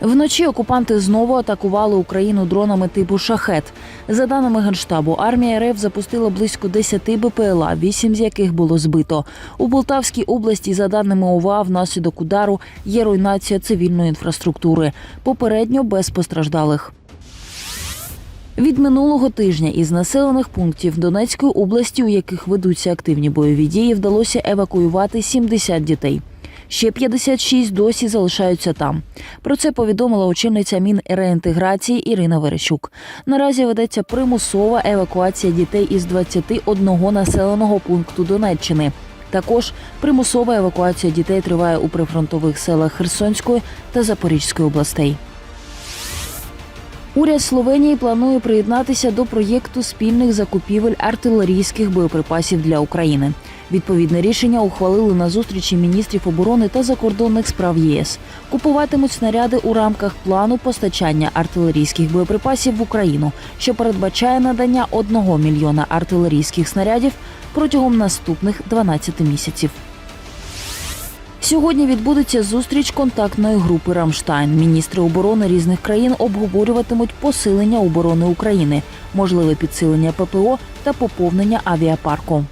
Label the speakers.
Speaker 1: Вночі окупанти знову атакували Україну дронами типу шахет. За даними генштабу, армія РФ запустила близько 10 БПЛА, 8 з яких було збито. У Полтавській області, за даними ОВА, внаслідок удару є руйнація цивільної інфраструктури. Попередньо без постраждалих. Від минулого тижня із населених пунктів Донецької області, у яких ведуться активні бойові дії, вдалося евакуювати 70 дітей. Ще 56 досі залишаються там. Про це повідомила очільниця Мінреінтеграції Ірина Верещук. Наразі ведеться примусова евакуація дітей із 21 населеного пункту Донеччини. Також примусова евакуація дітей триває у прифронтових селах Херсонської та Запорізької областей. Уряд Словенії планує приєднатися до проєкту спільних закупівель артилерійських боєприпасів для України. Відповідне рішення ухвалили на зустрічі міністрів оборони та закордонних справ ЄС. Купуватимуть снаряди у рамках плану постачання артилерійських боєприпасів в Україну, що передбачає надання 1 мільйона артилерійських снарядів протягом наступних 12 місяців. Сьогодні відбудеться зустріч контактної групи Рамштайн. Міністри оборони різних країн обговорюватимуть посилення оборони України, можливе підсилення ППО та поповнення авіапарку.